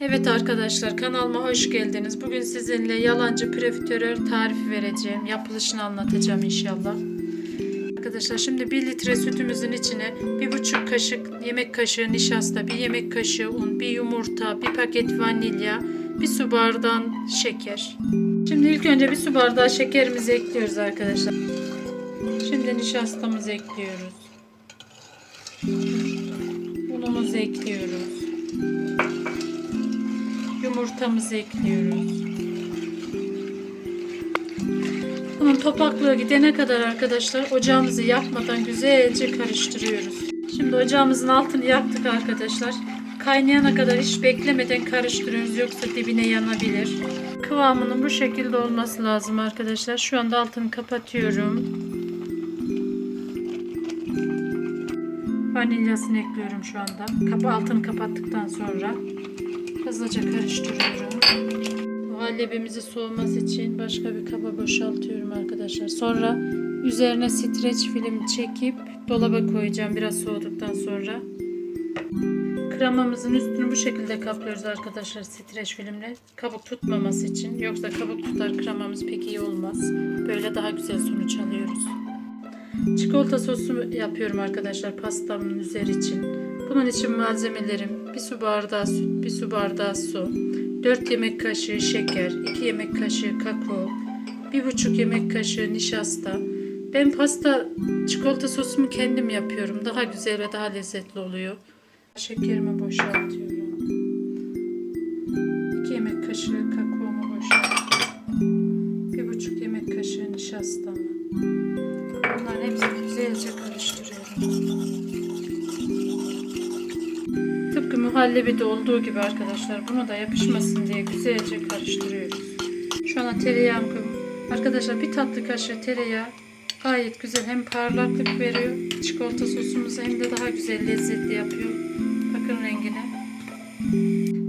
Evet arkadaşlar kanalıma hoş geldiniz. Bugün sizinle yalancı profiterol tarifi vereceğim. Yapılışını anlatacağım inşallah. Arkadaşlar şimdi 1 litre sütümüzün içine 1,5 kaşık yemek kaşığı nişasta, 1 yemek kaşığı un, 1 yumurta, 1 paket vanilya, 1 su bardağı şeker. Şimdi ilk önce bir su bardağı şekerimizi ekliyoruz arkadaşlar. Şimdi nişastamızı ekliyoruz. Unumuzu ekliyoruz. Yumurtamızı ekliyoruz. Bunun topaklığı gidene kadar arkadaşlar ocağımızı yakmadan güzelce karıştırıyoruz. Şimdi ocağımızın altını yaktık arkadaşlar. Kaynayana kadar hiç beklemeden karıştırıyoruz yoksa dibine yanabilir. Kıvamının bu şekilde olması lazım arkadaşlar. Şu anda altını kapatıyorum. Vanilyasını ekliyorum şu anda. Kapı altını kapattıktan sonra hızlıca karıştırıyorum. Muhallebimizi soğuması için başka bir kaba boşaltıyorum arkadaşlar. Sonra üzerine streç film çekip dolaba koyacağım biraz soğuduktan sonra. Kremamızın üstünü bu şekilde kaplıyoruz arkadaşlar streç filmle. Kabuk tutmaması için. Yoksa kabuk tutar kremamız pek iyi olmaz. Böyle daha güzel sonuç alıyoruz. Çikolata sosu yapıyorum arkadaşlar pastamın üzeri için. Bunun için malzemelerim bir su bardağı süt, bir su bardağı su, 4 yemek kaşığı şeker, 2 yemek kaşığı kakao, 1,5 yemek kaşığı nişasta. Ben pasta çikolata sosumu kendim yapıyorum. Daha güzel ve daha lezzetli oluyor. Şekerimi boşaltıyorum. 2 yemek kaşığı kakaomu boşaltıyorum. 1,5 yemek kaşığı nişastamı. Bunların hepsini güzelce karıştırıyorum. Tıpkı muhallebide olduğu gibi arkadaşlar bunu da yapışmasın diye güzelce karıştırıyoruz. Şu an tereyağım arkadaşlar bir tatlı kaşığı tereyağı gayet güzel hem parlaklık veriyor çikolata sosumuzu hem de daha güzel lezzetli yapıyor. Bakın rengine.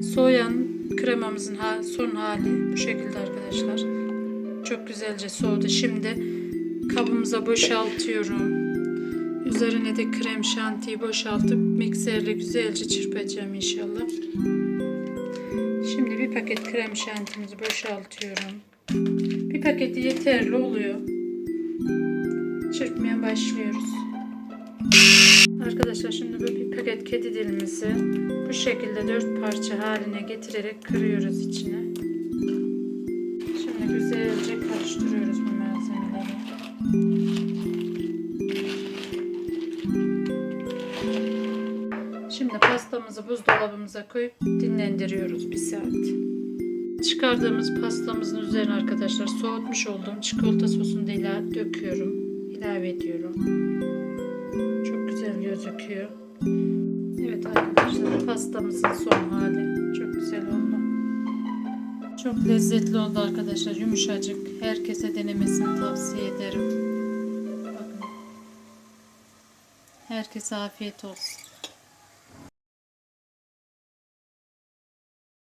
Soğuyan kremamızın son hali bu şekilde arkadaşlar. Çok güzelce soğudu. Şimdi kabımıza boşaltıyorum. Üzerine de krem şantiyi boşaltıp mikserle güzelce çırpacağım inşallah. Şimdi bir paket krem şantimizi boşaltıyorum. Bir paketi yeterli oluyor. Çırpmaya başlıyoruz. Arkadaşlar şimdi böyle bir paket kedi dilimizi bu şekilde dört parça haline getirerek kırıyoruz içine. Şimdi güzelce karıştırıyoruz bu malzemeleri. Pastamızı buzdolabımıza koyup dinlendiriyoruz bir saat. Çıkardığımız pastamızın üzerine arkadaşlar soğutmuş olduğum çikolata sosunu da ilave döküyorum. ilave ediyorum. Çok güzel gözüküyor. Evet arkadaşlar pastamızın son hali. Çok güzel oldu. Çok lezzetli oldu arkadaşlar. Yumuşacık. Herkese denemesini tavsiye ederim. Bakın. Herkese afiyet olsun.